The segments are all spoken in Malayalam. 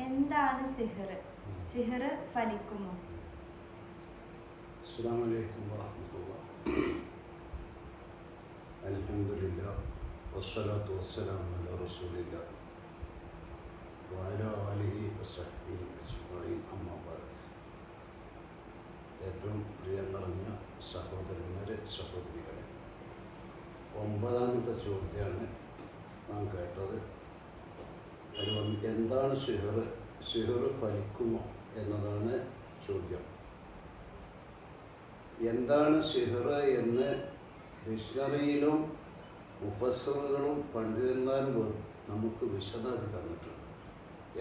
എന്താണ് സിഹർ സിഹർ ഫലിക്കുമോ? അസ്സാം വലൈക്കും വറഹമത്തുള്ള വസ്സലാത്തു വസ്സലാം അല ഏറ്റവും പ്രിയം നിറഞ്ഞ സഹോദരന്മാരെ സഹോദരികളെ. ഒമ്പതാമത്തെ ചോദ്യമാണ് നാം കേട്ടത്. അത് എന്താണ് സിഹർ സിഹർ ഫലിക്കുമോ എന്നതാണ് ചോദ്യം. എന്താണ് സിഹർ എന്ന് ഡിക്ഷണറിയിലും മുഫസറുകളും പണ്ഡിതന്മാരും നമുക്ക് വിശദമാക്കി തന്നിട്ടുണ്ട്.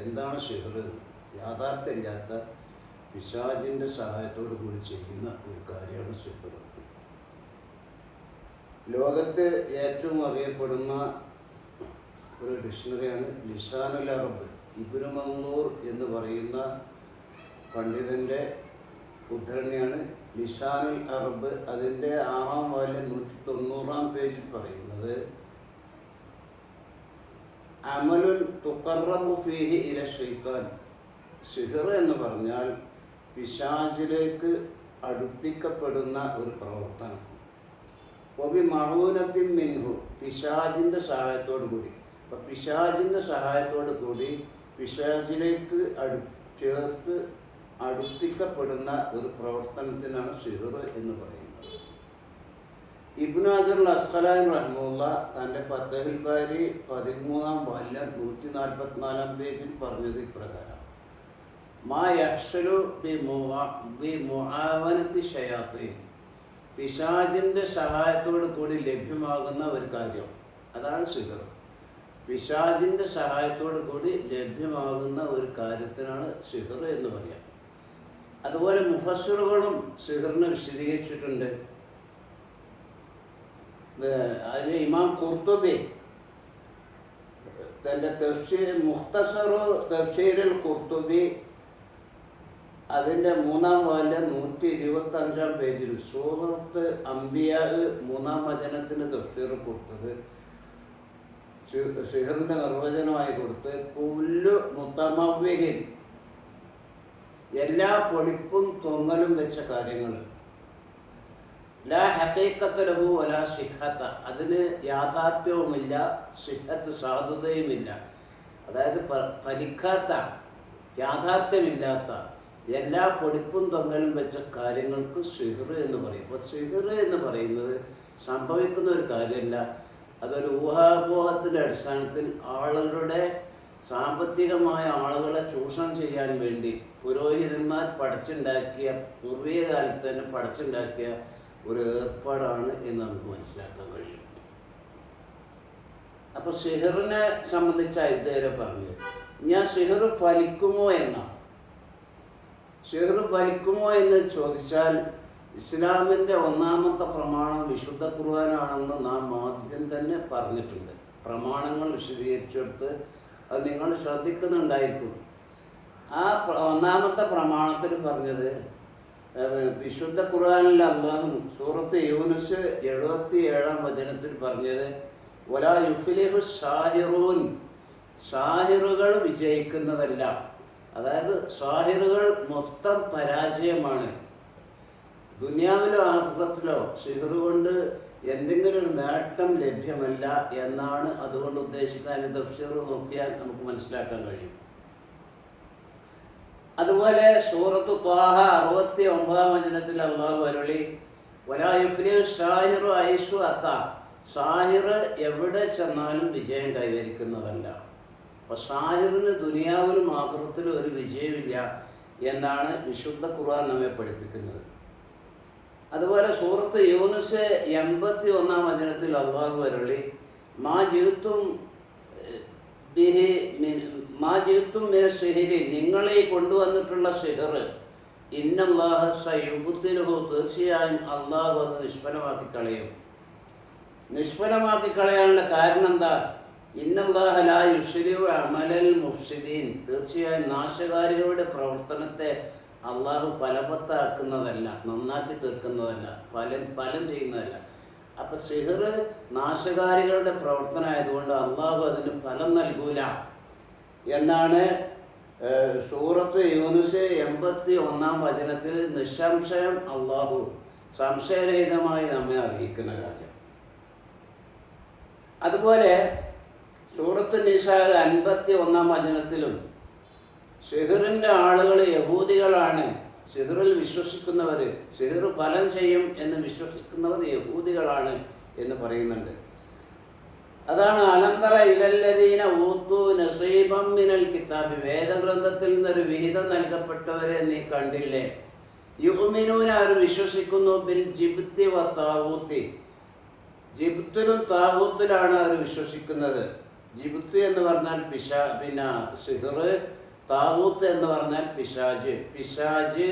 എന്താണ് സിഹർ എന്ന് യാഥാർത്ഥ്യമില്ലാത്ത പിശാചിന്റെ സഹായത്തോടു കൂടി ചെയ്യുന്ന ഒരു കാര്യമാണ് സിഹർ ലോകത്ത് ഏറ്റവും അറിയപ്പെടുന്ന ഒരു ഡിക്ഷണറിയാണ് നിഷാനുൽ അറബ് ഇബ്നു മന്നൂർ എന്ന് പറയുന്ന പണ്ഡിതന്റെ ഉദ്ധരണിയാണ് നിഷാനുൽ അറബ്. അതിന്റെ ആറാം വാല്യം നൂറ്റി തൊണ്ണൂറാം പേജിൽ പറയുന്നത് അമലുൻ തുക്കറബു ഫീഹി ഇല ഷെയ്ഖാൻ ഷിഹർ എന്ന് പറഞ്ഞാൽ പിശാചിലേക്ക് അടുപ്പിക്കപ്പെടുന്ന ഒരു പ്രവർത്തനം. ഒബി മഹൂനത്തിൻ മിൻഹു പിശാജിന്റെ സഹായത്തോടു കൂടി അപ്പം പിശാജിന്റെ സഹായത്തോടു കൂടി പിശാജിലേക്ക് അടു ചേർത്ത് അടുപ്പിക്കപ്പെടുന്ന ഒരു പ്രവർത്തനത്തിനാണ് സിഹർ എന്ന് പറയുന്നത്. ഇബ്നു അജർ അസ്ഖലാൻ റഹ്മുള്ള തന്റെ ഫത്തഹുൽ ബാരി പതിമൂന്നാം വാല്യം നൂറ്റി നാൽപ്പത്തിനാലാം പേജിൽ പറഞ്ഞത് ഇപ്രകാരം. മാ യഹ്സലു ബി മുആവനത്തി ഷയാത്തീൻ പിശാചിന്റെ സഹായത്തോടു കൂടി ലഭ്യമാകുന്ന ഒരു കാര്യം അതാണ് സിഹർ പിശാചിന്റെ സഹായത്തോടു കൂടി ലഭ്യമാകുന്ന ഒരു കാര്യത്തിനാണ് സിഹർ എന്ന് പറയാം. അതുപോലെ മുഫസറുകളും സിഹറിനെ വിശദീകരിച്ചിട്ടുണ്ട്. അതിന് ഇമാം കുർത്തുബി തന്റെ തഫ്സീർ മുഖ്തസറു തഫ്സീരിൽ കുർത്തുബി അതിന്റെ മൂന്നാം വാൽ നൂറ്റി ഇരുപത്തി അഞ്ചാം പേജിൽ സൂറത്ത് അംബിയ മൂന്നാം വചനത്തിന് തഫ്സീർ കൊടുത്തത്. സിഹറിന്റെ നിർവചനമായി കൊടുത്ത് പുല്ലു മുത്തമവ്യഹിൻ എല്ലാ പൊളിപ്പും തൊങ്ങലും വെച്ച കാര്യങ്ങൾ ലാ ഹക്കീക്കത്ത് ലഹു വലാ സിഹത്ത അതിന് യാഥാർത്ഥ്യവുമില്ല സിഹത്ത് സാധുതയുമില്ല. അതായത് ഫലിക്കാത്ത യാഥാർത്ഥ്യമില്ലാത്ത എല്ലാ പൊടിപ്പും തൊങ്ങലും വെച്ച കാര്യങ്ങൾക്ക് സിഹർ എന്ന് പറയും. അപ്പോൾ സിഹർ എന്ന് പറയുന്നത് സംഭവിക്കുന്ന ഒരു കാര്യമല്ല. അതൊരു ഊഹാപോഹത്തിന്റെ അടിസ്ഥാനത്തിൽ ആളുകളുടെ സാമ്പത്തികമായ ആളുകളെ ചൂഷണം ചെയ്യാൻ വേണ്ടി പുരോഹിതന്മാർ പഠിച്ചുണ്ടാക്കിയ പൂർവീയ കാലത്ത് തന്നെ പഠിച്ചുണ്ടാക്കിയ ഒരു ഏർപ്പാടാണ് എന്ന് നമുക്ക് മനസ്സിലാക്കാൻ കഴിയും. അപ്പൊ സിഹറിനെ സംബന്ധിച്ച ഇദ്ദേഹം പറഞ്ഞു. ഞാൻ സിഹർ ഫലിക്കുമോ എന്നാണ്. സിഹർ ഫലിക്കുമോ എന്ന് ചോദിച്ചാൽ ഇസ്ലാമിന്റെ ഒന്നാമത്തെ പ്രമാണം വിശുദ്ധ ഖുർആനാണെന്ന് നാം ആദ്യം തന്നെ പറഞ്ഞിട്ടുണ്ട്. പ്രമാണങ്ങൾ വിശദീകരിച്ചെടുത്ത് അത് നിങ്ങൾ ശ്രദ്ധിക്കുന്നുണ്ടായിരിക്കും. ആ ഒന്നാമത്തെ പ്രമാണത്തിൽ പറഞ്ഞത് വിശുദ്ധ ഖുർആനിൽ അള്ളാഹു സൂറത്ത് യൂനുസ് എഴുപത്തി ഏഴാം വചനത്തിൽ പറഞ്ഞത് ഒലാ യുഫിലിഹു ഷാഹിറൂൻ ഷാഹിറുകൾ വിജയിക്കുന്നതല്ല. അതായത് ഷാഹിറുകൾ മൊത്തം പരാജയമാണ്. ദുനിയാവിലോ ആഹ്ലത്തിലോ സിഹർ കൊണ്ട് എന്തെങ്കിലും ഒരു നേട്ടം ലഭ്യമല്ല എന്നാണ് അതുകൊണ്ട് ഉദ്ദേശിക്കുന്ന ഉദ്ദേശിക്കാൻ തഫ്സീർ നോക്കിയാൽ നമുക്ക് മനസ്സിലാക്കാൻ കഴിയും. അതുപോലെ സൂറത്ത് ത്വാഹ അറുപത്തി ഒമ്പതാം വചനത്തിൽ അള്ളാഹു അരുളി ഷാഹിറു ഐഷു അത്ത. ഷാഹിർ എവിടെ ചെന്നാലും വിജയം കൈവരിക്കുന്നതല്ല. അപ്പൊ ഷാഹിറിന് ദുനിയാവിലും ആഹൃത്തിലും ഒരു വിജയമില്ല എന്നാണ് വിശുദ്ധ ഖുർആൻ നമ്മെ പഠിപ്പിക്കുന്നത്. അതുപോലെ സൂറത്ത് യൂനുസ് എൺപത്തി ഒന്നാം വചനത്തിൽ അള്ളാഹു അരുളി മാ ജീവിത്തും ബിഹി മാ ജീവിത്തും മിന സിഹിരി നിങ്ങളെ കൊണ്ടുവന്നിട്ടുള്ള സിഹർ ഇന്നല്ലാഹ സയുബുദ്ദിലുഹു തീർച്ചയായും അള്ളാഹു അത് നിഷ്ഫലമാക്കി കളയും നിഷ്ഫലമാക്കി കളയാനുള്ള കാരണം എന്താ? ഇന്നല്ലാഹ ലാ യുശ്രിഉ അമലൽ മുഫ്സിദീൻ തീർച്ചയായും നാശകാരികളുടെ പ്രവർത്തനത്തെ അള്ളാഹു ഫലവത്താക്കുന്നതല്ല നന്നാക്കി തീർക്കുന്നതല്ല ഫലം ഫലം ചെയ്യുന്നതല്ല. അപ്പൊ സിഹർ നാശകാരികളുടെ പ്രവർത്തനമായതുകൊണ്ട് അള്ളാഹു അതിന് ഫലം നൽകൂല. എന്നാണ് സൂറത്ത് യൂനുസ് എൺപത്തി ഒന്നാം വചനത്തിൽ നിസ്സംശയം അള്ളാഹു സംശയരഹിതമായി നമ്മെ അറിയിക്കുന്ന കാര്യം. അതുപോലെ സൂറത്ത് നിസാ അൻപത്തി ഒന്നാം വചനത്തിലും സിഹിറിന്റെ ആളുകൾ യഹൂദികളാണ്. സിഹിറിൽ വിശ്വസിക്കുന്നവർ സിഹിർ ഫലം ചെയ്യും എന്ന് വിശ്വസിക്കുന്നവർ യഹൂദികളാണ് എന്ന് പറയുന്നുണ്ട്. അതാണ് അനന്തര ഇലല്ലദീന ഊത്തു നസീബം മിനൽ കിതാബി. വേദഗ്രന്ഥത്തിൽ നിന്നൊരു വിഹിതം നൽകപ്പെട്ടവരെ നീ കണ്ടില്ലേ? യുഗ്മിനൂന അവർ വിശ്വസിക്കുന്നു ബിൽ ജിബ്തി വ താവൂത്തി. ജിബ്ത്തിലും താവൂത്തിലാണ് അവർ വിശ്വസിക്കുന്നത്. ജിബ്ത്ത് എന്ന് പറഞ്ഞാൽ പിശാ പിന്നെ സിഹിർ താവൂത്ത് എന്ന് പറഞ്ഞാൽ പിശാജ് പിശാജ്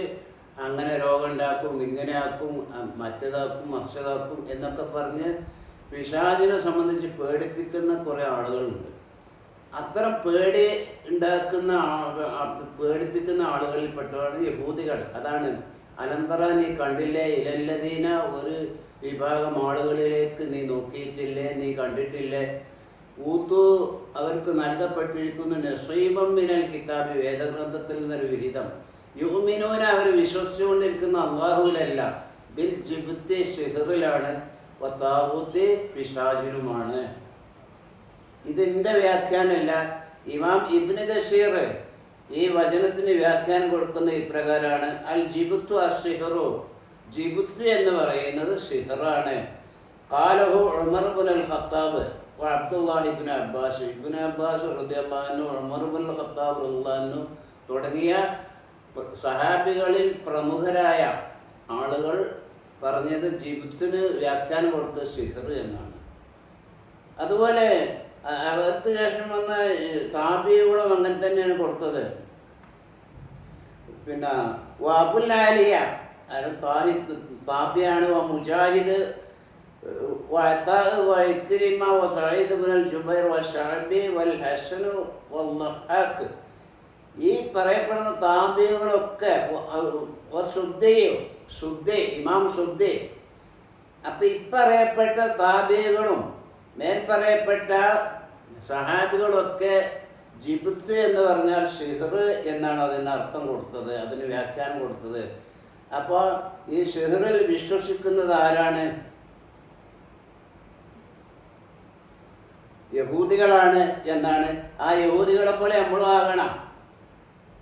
അങ്ങനെ രോഗം ഉണ്ടാക്കും ഇങ്ങനെ ആക്കും മറ്റേതാക്കും മറിച്ചതാക്കും എന്നൊക്കെ പറഞ്ഞ് പിശാജിനെ സംബന്ധിച്ച് പേടിപ്പിക്കുന്ന കുറേ ആളുകളുണ്ട്. അത്ര പേടി ഉണ്ടാക്കുന്ന പേടിപ്പിക്കുന്ന ആളുകളിൽ ആളുകളിൽപ്പെട്ടവരാണ് യഹൂദികൾ. അതാണ് അനന്തര നീ കണ്ടില്ലേ? ഇലല്ലതീന ഒരു വിഭാഗം ആളുകളിലേക്ക് നീ നോക്കിയിട്ടില്ലേ? നീ കണ്ടിട്ടില്ലേ? ഊത്തു അവർക്ക് നൽകപ്പെട്ടിരിക്കുന്ന. നസീബം മിനൽ കിതാബി വേദഗ്രന്ഥത്തിൽ നിന്നൊരു വിഹിതം. യുഹ്മിനൂന അവർ വിശ്വസിച്ചുകൊണ്ടിരിക്കുന്ന അള്ളാഹുവിലല്ല ബിൽ ജിബുത്തി ഷിഹറിലാണ് വത്താബുത്തി പിശാചിലുമാണ്. ഇതിന്റെ വ്യാഖ്യാനമല്ല ഇമാം ഇബ്നു ഗഷീർ ഈ വചനത്തിന് വ്യാഖ്യാനം കൊടുക്കുന്ന ഇപ്രകാരമാണ് അൽ ജിബുത്തു അഷിഹറു ജിബുത്തു എന്ന് പറയുന്നത് ഷിഹറാണ് കാലഹു ഉമർ ബുൻ അൽ ഖത്താബ് വ അബ്ദുല്ലാഹി ഇബ്നു അബ്ബാസ്. ഇബ്നു അബ്ബാസ് റളിയല്ലാഹു അൻഹു ഉമർ ബുൻ അൽ ഖത്താബ് അൻഹു തുടങ്ങിയ സഹാബികളിൽ പ്രമുഖരായ ആളുകൾ പറഞ്ഞത് ജിബുത്തിന് വ്യാഖ്യാനം കൊടുത്ത ഷിഹർ എന്നാണ്. അതുപോലെ അവർക്ക് ശേഷം വന്ന താബികളും അങ്ങനെ തന്നെയാണ് കൊടുത്തത്. പിന്നെ വാബുൽ ആലിയ അത് താഹി താബിയാണ് മുജാഹിദ് وعطاء وإكرمة وسعيد بن الجبير والشعبي والحسن والضحاك ഈ പറയപ്പെടുന്ന താബികളൊക്കെ ശുദ്ധയോ ശുദ്ധേ ഇമാം ശുദ്ധേ അപ്പൊ ഇപ്പറയപ്പെട്ട താബികളും മേൽ പറയപ്പെട്ട സഹാബികളൊക്കെ ജിബുത്ത് എന്ന് പറഞ്ഞാൽ ഷിഹർ എന്നാണ് അതിന് അർത്ഥം കൊടുത്തത് അതിന് വ്യാഖ്യാനം കൊടുത്തത് അപ്പോൾ ഈ ഷിഹറിൽ വിശ്വസിക്കുന്നത് ആരാണ് യഹൂദികളാണ് എന്നാണ്. ആ യഹൂദികളെ പോലെ നമ്മളും ആകണം.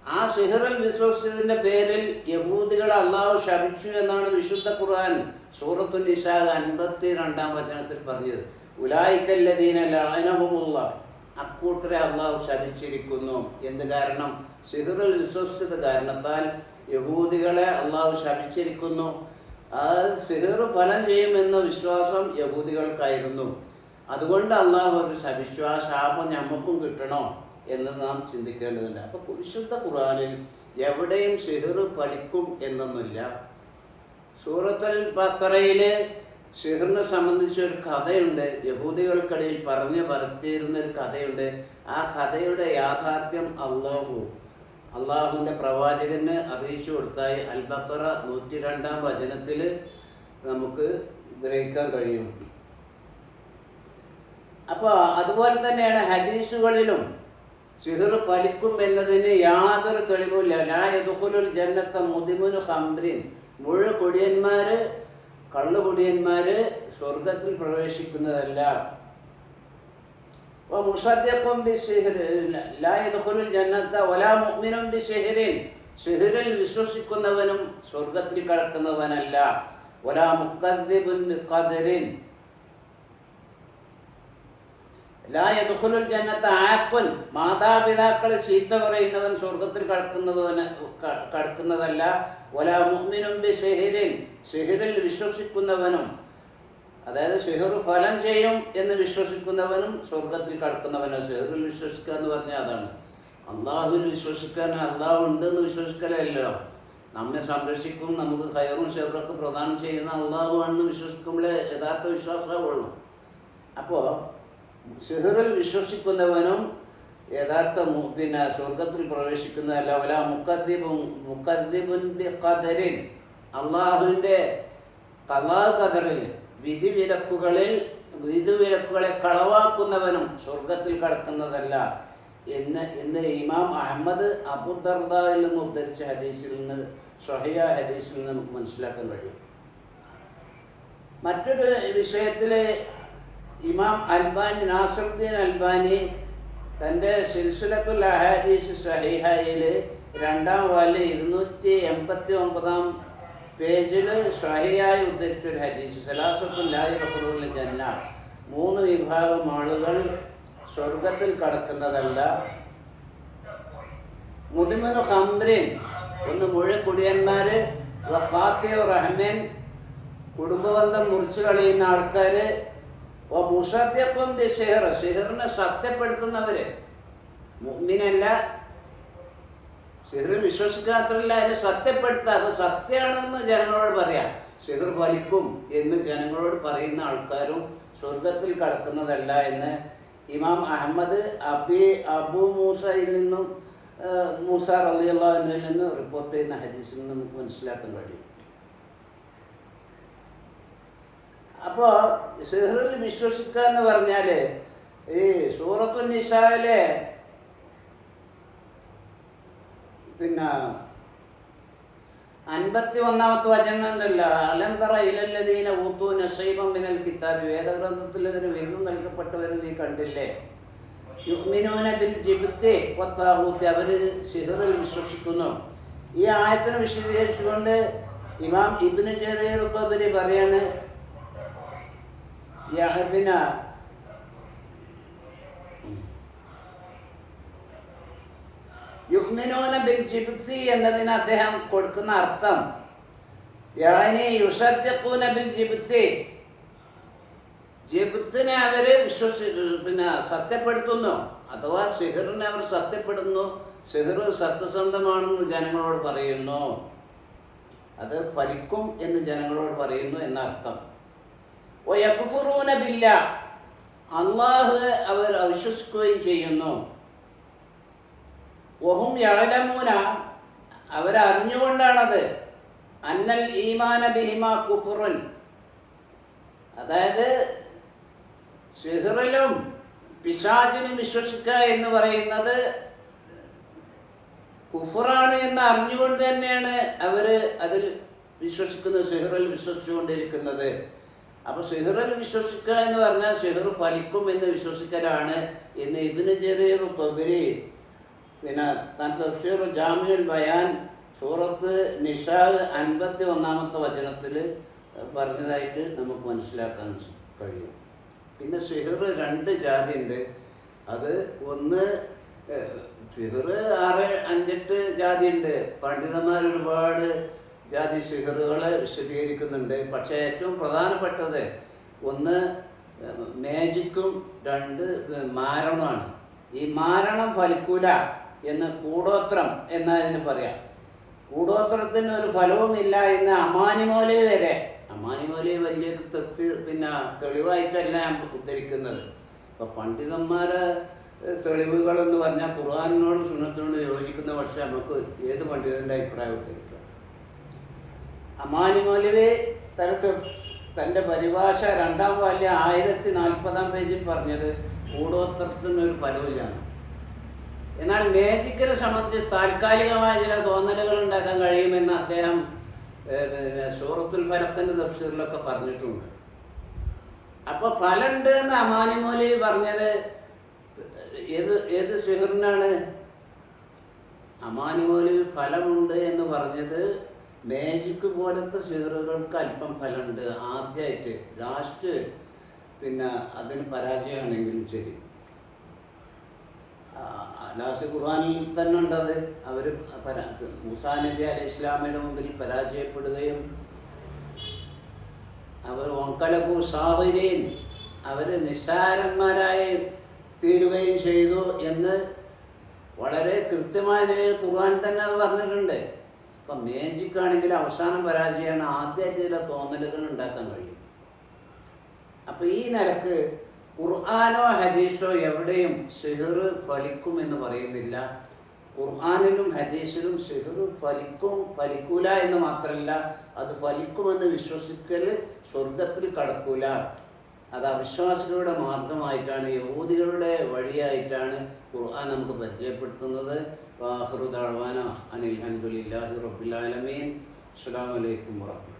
ആ സിഹറിൽ വിശ്വസിച്ചതിന്റെ പേരിൽ യഹൂദികളെ അള്ളാഹു ശപിച്ചു എന്നാണ് വിശുദ്ധ ഖുർആൻ സൂറത്തു നിസാഖ് അൻപത്തി രണ്ടാം വചനത്തിൽ പറഞ്ഞത്. ഉലായിക്കല്ലദീന ലാനഹുമുള്ള അക്കൂട്ടരെ അള്ളാഹു ശപിച്ചിരിക്കുന്നു. എന്ത് കാരണം? സിഹറിൽ വിശ്വസിച്ചത് കാരണത്താൽ യഹൂദികളെ അള്ളാഹു ശപിച്ചിരിക്കുന്നു. അത് സിഹർ ഫലം ചെയ്യുമെന്ന വിശ്വാസം യഹൂദികൾക്കായിരുന്നു. അതുകൊണ്ട് അള്ളാഹു അത് ശപിച്ചു. ആ ശാപം നമുക്കും കിട്ടണോ എന്ന് നാം ചിന്തിക്കേണ്ടതുണ്ട്. അപ്പോൾ വിശുദ്ധ ഖുർആനിൽ എവിടെയും സിഹിർ പഠിക്കും എന്നൊന്നുമില്ല. സൂറത്തൽ ബക്കറയിലെ സിഹിറിനെ സംബന്ധിച്ച ഒരു കഥയുണ്ട്. യഹൂദികൾക്കിടയിൽ പറഞ്ഞു പരത്തിയിരുന്ന ഒരു കഥയുണ്ട്. ആ കഥയുടെ യാഥാർത്ഥ്യം അള്ളാഹു അള്ളാഹുവിന്റെ പ്രവാചകന് അറിയിച്ചു കൊടുത്തായി. അൽ ബക്കറ നൂറ്റി രണ്ടാം വചനത്തിൽ നമുക്ക് ഗ്രഹിക്കാൻ കഴിയും. അപ്പോൾ അതുപോലെ തന്നെയാണ് ഹദീസുകളിലും സിഹിർ ഫലിക്കും എന്നതിന് യാതൊരു തെളിവുമില്ല ലായതുഹുലുൽ ജന്നത്ത മുതിമുനു ഹംറിൻ മുഴു കൊടിയന്മാര് കള്ളുകൊടിയന്മാര് സ്വർഗത്തിൽ പ്രവേശിക്കുന്നതല്ല. മുസദ്യക്കും ലായതുഹുലുൽ ജന്നത്ത ഒലാ മുഅ്മിനും ബി സിഹിറിൻ. സിഹിറിൽ വിശ്വസിക്കുന്നവനും സ്വർഗത്തിൽ കടക്കുന്നവനല്ല. ഒലാ മുഖദ്ദിബുൻ ഖദറിൻ. ജന്നത്ത ആക്കുൻ മാതാപിതാക്കളെ ചീത്ത പറയുന്നവൻ സ്വർഗത്തിൽ കടക്കുന്നതവന് കടക്കുന്നതല്ല. ഒലാ മുഅ്മിനും ബി സിഹിറിൻ ഷെഹിറിൽ വിശ്വസിക്കുന്നവനും അതായത് ഷെഹിർ ഫലം ചെയ്യും എന്ന് വിശ്വസിക്കുന്നവനും സ്വർഗത്തിൽ കടക്കുന്നവനും. ഷെഹിറിൽ വിശ്വസിക്കുക എന്ന് പറഞ്ഞാൽ അതാണ്. അള്ളാഹുവിൽ വിശ്വസിക്കാൻ അള്ളാഹു ഉണ്ടെന്ന് വിശ്വസിക്കലല്ലോ. നമ്മെ സംരക്ഷിക്കും നമുക്ക് ഹയറും ഷെയറൊക്കെ പ്രദാനം ചെയ്യുന്ന അള്ളാഹു ആണെന്ന് വിശ്വസിക്കുമ്പോഴേ യഥാർത്ഥ വിശ്വാസമുള്ളൂ അപ്പോൾ സിഹറിൽ വിശ്വസിക്കുന്നവനും യഥാർത്ഥ പിന്നെ സ്വർഗത്തിൽ പ്രവേശിക്കുന്നതല്ല ഒല മുക്കദ്ദിബും മുക്കദ്ദീപിന്റെ കഥരിൽ അള്ളാഹുവിന്റെ കലാ കഥറിൽ വിധിവിലക്കുകളിൽ വിധിവിലക്കുകളെ വിധി വിലക്കുകളെ കളവാക്കുന്നവനും സ്വർഗത്തിൽ കടക്കുന്നതല്ല എന്ന് എന്ന് ഇമാം അഹമ്മദ് അബുദർദായിൽ നിന്ന് ഉദ്ധരിച്ച ഹദീസിൽ നിന്ന് സൊഹയ ഹദീസിൽ നിന്ന് നമുക്ക് മനസ്സിലാക്കാൻ കഴിയും. മറ്റൊരു വിഷയത്തിൽ ഇമാം അൽബാനി നാസറുദ്ദീൻ അൽബാനി തന്റെ സിൽസുലത്തുൽ അഹാദീസ് സഹിഹയിൽ രണ്ടാം വാൽ ഇരുന്നൂറ്റി എൺപത്തി ഒമ്പതാം പേജിൽ ഉദ്ധരിച്ച ഉദ്ധരിച്ചൊരു ഹദീസ്. സലാസത്തുല്ലാഹി റസൂലുൽ ജന്ന. മൂന്ന് വിഭാഗം ആളുകൾ സ്വർഗത്തിൽ കടക്കുന്നതല്ല. മുടിമനു ഹംറിൻ ഒന്ന് മുഴക്കുടിയന്മാര് വക്കാത്തിയോ റഹ്മൻ കുടുംബബന്ധം മുറിച്ചു കളയുന്ന ആൾക്കാര് ഓ മുസദ്യപ്പം ഷെഹർ സിഹറിനെ സത്യപ്പെടുത്തുന്നവര് മുഅ്മിനല്ല. സിഹറിൽ വിശ്വസിക്കാത്തല്ല അതിനെ സത്യപ്പെടുത്തുക അത് സത്യമാണെന്ന് ജനങ്ങളോട് പറയാം. സിഹർ വലിക്കും എന്ന് ജനങ്ങളോട് പറയുന്ന ആൾക്കാരും സ്വർഗത്തിൽ കടക്കുന്നതല്ല എന്ന് ഇമാം അഹമ്മദ് അബി അബു മൂസയിൽ നിന്നും മൂസ റളിയല്ലാഹുവിൽ നിന്നും റിപ്പോർട്ട് ചെയ്യുന്ന ഹദീസിൽ നിന്ന് നമുക്ക് മനസ്സിലാക്കാൻ കഴിയും. അപ്പോൾ സിഹറിൽ വിശ്വസിക്കുക എന്ന് പറഞ്ഞാൽ ഈ സൂറത്തു നിസായിലെ പിന്നെ അൻപത്തി ഒന്നാമത്തെ വചനം ഉണ്ടല്ലോ അലന്തറ ഇലല്ലതീന ഊത്തു നസൈബം മിനൽ കിതാബ് വേദഗ്രന്ഥത്തിൽ ഇതിന് വിരുന്നും നൽകപ്പെട്ടവരെ നീ കണ്ടില്ലേ? യുഗ്മിനോന ബിൽ ജിബിത്തെ വത്താഹൂത്തി അവർ സിഹറിൽ വിശ്വസിക്കുന്നു. ഈ ആയത്തിനെ വിശദീകരിച്ചുകൊണ്ട് ഇമാം ഇബിന് ചെറിയ പറയാണ് പിന്നെ യുഗ്മിനൂന ബിൽ ജിബ്തി എന്നതിന് അദ്ദേഹം കൊടുക്കുന്ന അർത്ഥം യാനി യുസദ്ദിഖൂന ബിൽ ജിബ്തി ജിബ്തിനെ അവർ വിശ്വസി പിന്നെ സത്യപ്പെടുത്തുന്നു. അഥവാ സിഹറിനെ അവർ സത്യപ്പെടുന്നു സിഹർ സത്യസന്ധമാണെന്ന് ജനങ്ങളോട് പറയുന്നു. അത് ഫലിക്കും എന്ന് ജനങ്ങളോട് പറയുന്നു എന്നർത്ഥം. ബില്ല. അള്ളാഹ് അവർ അവിശ്വസിക്കുകയും ചെയ്യുന്നു. വഹും യഅലമൂന. അവരറിഞ്ഞുകൊണ്ടാണത്. അന്നൽ ഈമാന ബിഹിമ കുഫുറുൻ. അതായത് സിഹറിലും പിശാചിനും വിശ്വസിക്കുക എന്ന് പറയുന്നത് കുഫറാണ് എന്ന് അറിഞ്ഞുകൊണ്ട് തന്നെയാണ് അവർ അതിൽ വിശ്വസിക്കുന്നത് സിഹറിൽ വിശ്വസിച്ചുകൊണ്ടിരിക്കുന്നത്. അപ്പൊ സിഹറിൽ വിശ്വസിക്കുക എന്ന് പറഞ്ഞാൽ സിഹർ ഫലിക്കും എന്ന് വിശ്വസിക്കലാണ് എന്ന് ഇബിന് ചെറിയ തൊബരി പിന്നെ താൻ തഫ്സീർ ജാമിയുൽ ബയാൻ സൂറത്ത് നിഷാദ് അൻപത്തി ഒന്നാമത്തെ വചനത്തിൽ പറഞ്ഞതായിട്ട് നമുക്ക് മനസ്സിലാക്കാൻ കഴിയും. പിന്നെ സിഹർ രണ്ട് ജാതി ഉണ്ട്. അത് ഒന്ന് സിഹർ ആറ് അഞ്ചെട്ട് ജാതി ഉണ്ട്. പണ്ഡിതന്മാർ ഒരുപാട് ജാതി സിഹറുകളെ വിശദീകരിക്കുന്നുണ്ട്. പക്ഷേ ഏറ്റവും പ്രധാനപ്പെട്ടത് ഒന്ന് മേജിക്കും രണ്ട് മാരണമാണ് ഈ മാരണം ഫലിക്കൂല എന്ന് കൂടോത്രം എന്നതിന് പറയാം. കൂടോത്രത്തിന് ഒരു ഫലവുമില്ല എന്ന് അമാനിമോലി വരെ. അമാനിമോലി വലിയൊരു തെറ്റ് പിന്നെ തെളിവായിട്ടല്ല ഞാൻ ഉദ്ധരിക്കുന്നത്. അപ്പം പണ്ഡിതന്മാരെ തെളിവുകൾ എന്ന് പറഞ്ഞാൽ ഖുർആാനിനോടും സുന്നത്തിനോടും യോജിക്കുന്ന പക്ഷേ നമുക്ക് ഏത് പണ്ഡിതന്റെ അഭിപ്രായം ഉദ്ധരിക്കാം? അമാനി മൗലവി തനക്ക് തന്റെ പരിഭാഷ രണ്ടാം വാല്യ ആയിരത്തി നാൽപ്പതാം പേജിൽ പറഞ്ഞത് കൂടോത്രത്തിന് ഒരു ഫലമില്ലാണ് എന്നാൽ മേജിക്കിനെ സംബന്ധിച്ച് താൽക്കാലികമായ ചില തോന്നലുകൾ ഉണ്ടാക്കാൻ കഴിയുമെന്ന് അദ്ദേഹം പിന്നെ സൂറത്തുൽ ഫലത്തിന്റെ തഫ്സീറിലൊക്കെ പറഞ്ഞിട്ടുണ്ട്. അപ്പോൾ ഫലമുണ്ട് എന്ന് അമാനി മൗലവി പറഞ്ഞത് ഏത് ഏത് സിഹറിനാണ്? അമാനി മൗലവി ഫലമുണ്ട് എന്ന് പറഞ്ഞത് മേജിക്ക് പോലത്തെ ഷെയറുകൾക്ക് അല്പം ഫലമുണ്ട്. ആദ്യമായിട്ട് ലാസ്റ്റ് പിന്നെ അതിന് പരാജയമാണെങ്കിലും ശരി. ലാസ്റ്റ് ഖുർആാനിൽ തന്നെ ഉണ്ടത് അവർ മൂസാ നബി അലൈഹി ഇസ്ലാമിയുടെ മുമ്പിൽ പരാജയപ്പെടുകയും അവർ ഒങ്കലകു സാഹുരീൻ അവർ നിസ്സാരന്മാരായി തീരുകയും ചെയ്തു എന്ന് വളരെ കൃത്യമായ നിലയിൽ ഖുർആൻ തന്നെ അത് പറഞ്ഞിട്ടുണ്ട്. അപ്പം മേജിക് ആണെങ്കിൽ അവസാനം പരാജയമാണ് ആദ്യമായിട്ട് ചില തോന്നലുകൾ ഉണ്ടാക്കാൻ കഴിയും. അപ്പൊ ഈ നിലയ്ക്ക് ഖുർആാനോ ഹദീസോ എവിടെയും സിഹർ ഫലിക്കും എന്ന് പറയുന്നില്ല. ഖുർആാനിലും ഹദീസിലും സിഹർ ഫലിക്കും ഫലിക്കൂല എന്ന് മാത്രമല്ല അത് ഫലിക്കുമെന്ന് വിശ്വസിക്കൽ സ്വർഗത്തിൽ കടക്കൂല. അത് അവിശ്വാസികളുടെ മാർഗമായിട്ടാണ് യഹൂദികളുടെ വഴിയായിട്ടാണ് ഖുർആൻ നമുക്ക് പരിചയപ്പെടുത്തുന്നത്. വാഹൃദാഴ്വാന അനിൽ അഹമ്മദില്ലാഹി റബ്ബുലാലമീൻ അസ്സലാമു അലൈക്കും വറഹ്മത്തുള്ളാഹി